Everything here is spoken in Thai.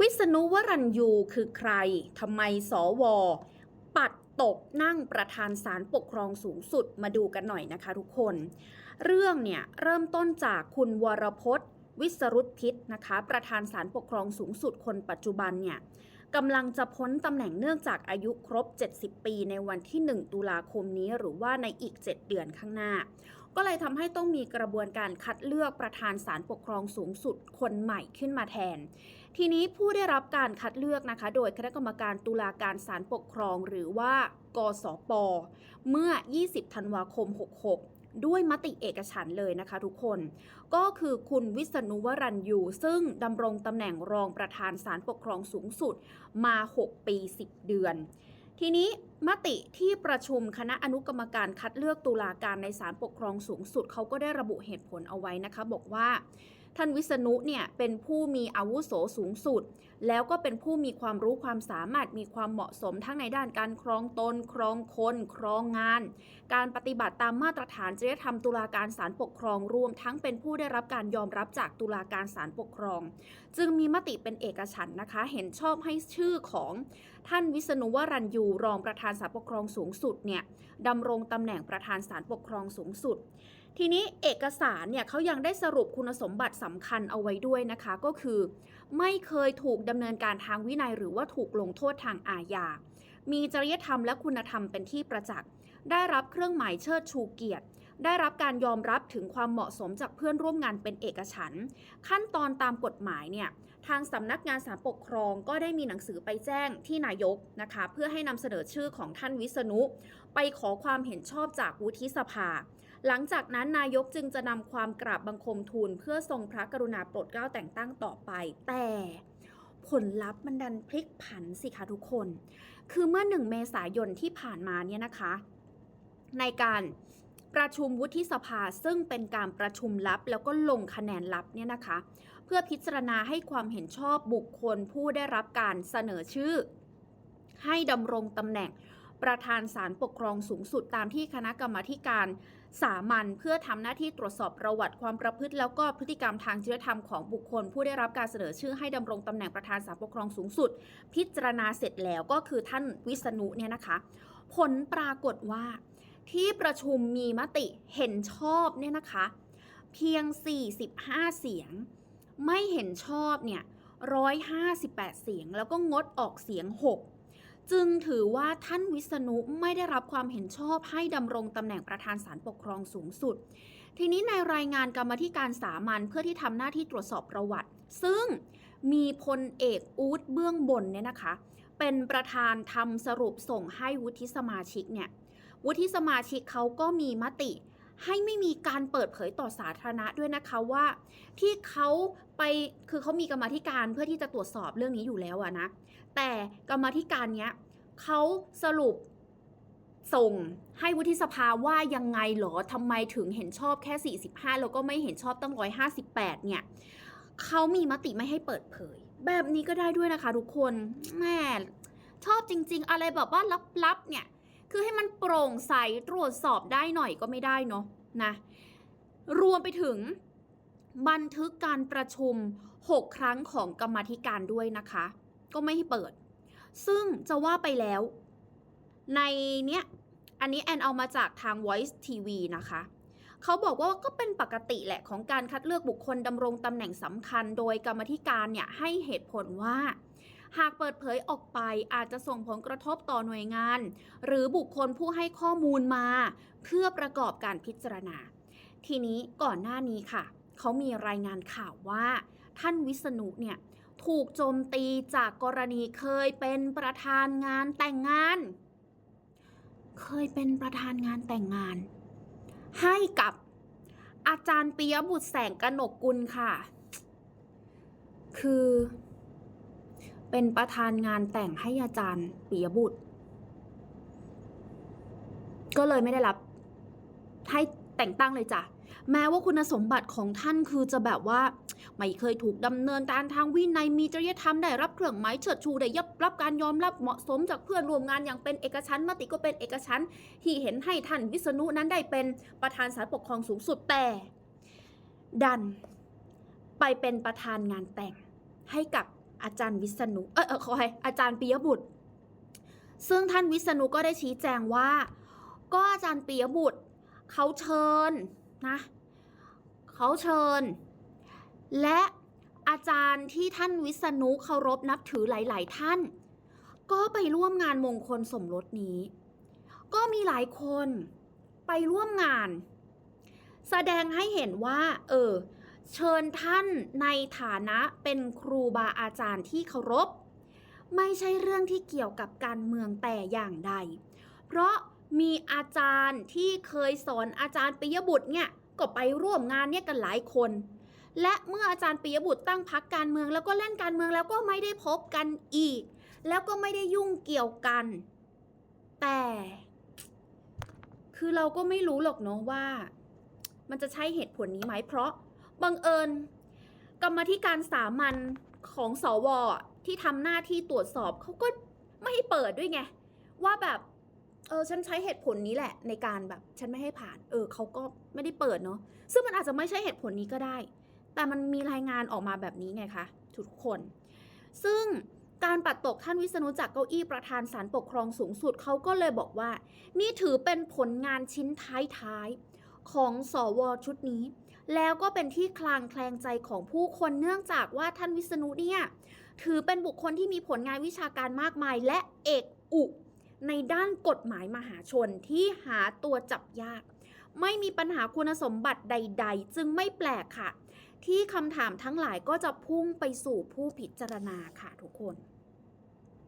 วิษณุวรัญยูคือใคร ทำไมสวปัดตกนั่งประธานศาลปกครองสูงสุดมาดูกันหน่อยนะคะทุกคน เรื่องเนี่ยเริ่มต้นจากคุณวรพจน์ วิสรุตพิษนะคะ ประธานศาลปกครองสูงสุดคนปัจจุบันเนี่ยกำลังจะพ้นตำแหน่งเนื่องจากอายุครบ 70 ปีในวันที่ 1 ตุลาคมนี้หรือว่าในอีก 7 เดือนข้างหน้า ก็เลยทำให้ต้องมีกระบวนการคัดเลือกประธานศาลปกครองสูงสุดคนใหม่ขึ้นมาแทน ทีนี้ผู้ได้รับการคัดเลือกนะคะ โดยคณะกรรมการตุลาการศาลปกครองหรือว่ากสป เมื่อ 20 ธันวาคม 66ด้วยมติเอกฉันเลยนะคะทุกคน ก็คือคุณวิษณุวรัญยูซึ่งดำรงตำแหน่งรองประธานศาลปกครองสูงสุดมา 6 ปี 10 เดือน ทีนี้ มติที่ประชุมคณะอนุกรรมการคัดเลือกตุลาการในศาลปกครองสูงสุดเขาก็ได้ระบุเหตุผลเอาไว้นะคะ บอกว่า ท่านวิษณุเนี่ยเป็นผู้มีอาวุโสสูงสุด แล้วก็เป็นผู้มีความรู้ความสามารถมีความเหมาะสมทั้งในด้านการครองตน ครองคน ครองงาน การปฏิบัติตามมาตรฐานจริยธรรมตุลาการศาลปกครองรวม ทั้งเป็นผู้ได้รับการยอมรับจากตุลาการศาลปกครอง จึงมีมติเป็นเอกฉันนะคะ เห็นชอบให้ชื่อของท่านวิษณุวรัญยูรองประธานศาลปกครองสูงสุดเนี่ยดำรงตำแหน่งประธานศาลปกครองสูงสุด ทีนี้เอกสารเนี่ยเขายังได้สรุปคุณสมบัติสำคัญเอาไว้ด้วยนะคะ ก็คือ ไม่เคยถูกดำเนินการทางวินัยหรือว่าถูกลงโทษทางอาญา มีจริยธรรมและคุณธรรมเป็นที่ประจักษ์ ได้รับเครื่องหมายเชิดชูเกียรติ ได้รับการยอมรับถึงความเหมาะสมจากเพื่อนร่วมงานเป็นเอกฉันท์ขั้นตอนตามกฎหมายเนี่ยทางสำนักงานศาลปกครองก็ได้มีหนังสือไปแจ้งที่นายกนะคะ เพื่อให้นำเสนอชื่อของท่านวิษณุ ไปขอความเห็นชอบจากวุฒิสภา หลังจากนั้นนายกจึงจะนำความกราบบังคมทูลเพื่อทรงพระกรุณาโปรดเกล้าแต่งตั้งต่อไป แต่ผลลัพธ์มันดันพลิกผันสิคะทุกคน คือเมื่อหนึ่งเมษายนที่ผ่านมาเนี่ยนะคะ ในการประชุมวุฒิสภาซึ่งเป็นการประชุมลับ แล้วก็ลงคะแนนลับเนี่ยนะคะ เพื่อพิจารณาให้ความเห็นชอบบุคคลผู้ได้รับการเสนอชื่อ ให้ดำรงตำแหน่ง ประธานศาลปกครองสูงสุดตามที่คณะกรรมาการสามัญเพื่อทำหน้าที่ตรวจสอบประวัติความประพฤติ แล้วก็พฤติกรรมทางจริยธรรมของบุคคล ผู้ได้รับการเสนอชื่อให้ดำรงตำแหน่งประธานศาลปกครองสูงสุด พิจารณาเสร็จแล้วก็คือท่านวิษณุเนี่ยนะคะ ผลปรากฏว่า ที่ประชุมมีมติเห็นชอบเนี่ยนะคะ เพียง 45 เสียง ไม่เห็นชอบเนี่ย158 เสียง แล้วก็งดออกเสียง 6 จึงถือว่าท่านวิษณุไม่ได้รับความเห็นชอบให้ดำรงตำแหน่งประธานศาลปกครองสูงสุด ทีนี้ในรายงานกรรมธิการสามัญเพื่อที่ทำหน้าที่ตรวจสอบประวัติ ซึ่งมีพลเอกอูดเบื้องบนเนี่ยนะคะ เป็นประธานทำสรุปส่งให้วุฒิสมาชิกเนี่ยวุฒิสมาชิกเขาก็มีมติ ให้ไม่มีการเปิดเผยต่อสาธารณะด้วยนะคะว่า ที่เขาไปคือเขามีกรรมธิการเพื่อที่จะตรวจสอบเรื่องนี้อยู่แล้วอะนะ แต่กรรมธิการเนี้ยเขาสรุปส่งให้วุฒิสภาว่ายังไงหรอทำไมถึงเห็นชอบแค่ 45 แล้วก็ไม่เห็นชอบตั้ง 158 เนี่ยเขามีมติไม่ให้เปิดเผย แบบนี้ก็ได้ด้วยนะคะทุกคนแม่ชอบจริง ๆ อะไรแบบว่าลับๆเนี่ย คือให้มันโปร่งใสตรวจสอบได้หน่อยก็ไม่ได้เนาะนะรวมไปถึงบันทึกการประชุม 6 ครั้งของกรรมธิการด้วยนะคะ ก็ไม่ให้เปิด ซึ่งจะว่าไปแล้ว ในเนี้ยอันนี้แอนเอามาจากทาง Voice TV นะคะ เขาบอกว่าก็เป็นปกติแหละของการคัดเลือกบุคคลดำรงตำแหน่งสำคัญ โดยกรรมธิการเนี่ยให้เหตุผลว่า หากเปิดเผยออกไปอาจจะส่งผลกระทบต่อหน่วยงาน หรือบุคคลผู้ให้ข้อมูลมา เพื่อประกอบการพิจารณา ทีนี้ก่อนหน้านี้ค่ะ เขามีรายงานข่าวว่า ท่านวิษณุเนี่ยถูกโจมตีจากกรณีเคยเป็นประธานงานแต่งงาน เคยเป็นประธานงานแต่งงาน ให้กับอาจารย์ปิยบุตรแสงกนกกุลค่ะ คือ เป็นประธานงานแต่งให้อาจารย์ปิยบุตร ก็เลยไม่ได้รับให้แต่งตั้งเลยจ้ะแม้ว่าคุณสมบัติของท่านคือจะแบบว่า ไม่เคยถูกดำเนินการทางวินัยมีจริยธรรมได้รับเครื่องหมายเชิดชูได้ยับรับการยอมรับเหมาะสมจากเพื่อนร่วมงานอย่างเป็นเอกฉันท์มติก็เป็นเอกฉันท์ที่เห็นให้ท่านวิษณุนั้นได้เป็นประธานศาลปกครองสูงสุดแต่ ดัน ไปเป็นประธานงานแต่งให้กับ อาจารย์วิษณุ เออเออขอให้อาจารย์ปิยบุตร ซึ่งท่านวิษณุก็ได้ชี้แจงว่า ก็อาจารย์ปิยบุตรเขาเชิญนะเขาเชิญ และอาจารย์ที่ท่านวิษณุเคารพนับถือหลาย ๆ ท่าน ก็ไปร่วมงานมงคลสมรสนี้ ก็มีหลายคนไปร่วมงาน แสดงให้เห็นว่า เออ เชิญท่านในฐานะเป็นครูบาอาจารย์ที่เคารพ ไม่ใช่เรื่องที่เกี่ยวกับการเมืองแต่อย่างใด เพราะมีอาจารย์ที่เคยสอนอาจารย์ปิยบุตรเนี่ยก็ไปร่วมงานเนี่ยกันหลายคน และเมื่ออาจารย์ปิยบุตรตั้งพักการเมือง แล้วก็เล่นการเมืองแล้วก็ไม่ได้พบกันอีก แล้วก็ไม่ได้ยุ่งเกี่ยวกัน แต่ คือเราก็ไม่รู้หรอกเนาะว่า มันจะใช่เหตุผลนี้ไหมเพราะ บังเอิญ กรรมธิการสามัญของสวอที่ทำหน้าที่ตรวจสอบเขาก็ไม่ให้เปิดด้วยไง ว่าแบบเออฉันใช้เหตุผลนี้แหละ ในการแบบฉันไม่ให้ผ่าน เออเขาก็ไม่ได้เปิดเนาะซึ่งมันอาจจะไม่ใช่เหตุผลนี้ก็ได้ แต่มันมีรายงานออกมาแบบนี้ไงคะทุกคน ซึ่งการปัดตกท่านวิษณุจากเก้าอี้ประธานศาลปกครองสูงสุดเขาก็เลยบอกว่า นี่ถือเป็นผลงานชิ้นท้ายๆของสอวชุดนี้ แล้วก็เป็นที่คลางแคลงใจของผู้คนเนื่องจากว่าท่านวิษณุเนี่ยถือเป็นบุคคลที่มีผลงานวิชาการมากมาย และเอกอุในด้านกฎหมายมหาชนที่หาตัวจับยาก ไม่มีปัญหาคุณสมบัติใด ๆ จึงไม่แปลกค่ะ ที่คำถามทั้งหลายก็จะพุ่งไปสู่ผู้พิจารณาค่ะทุกคน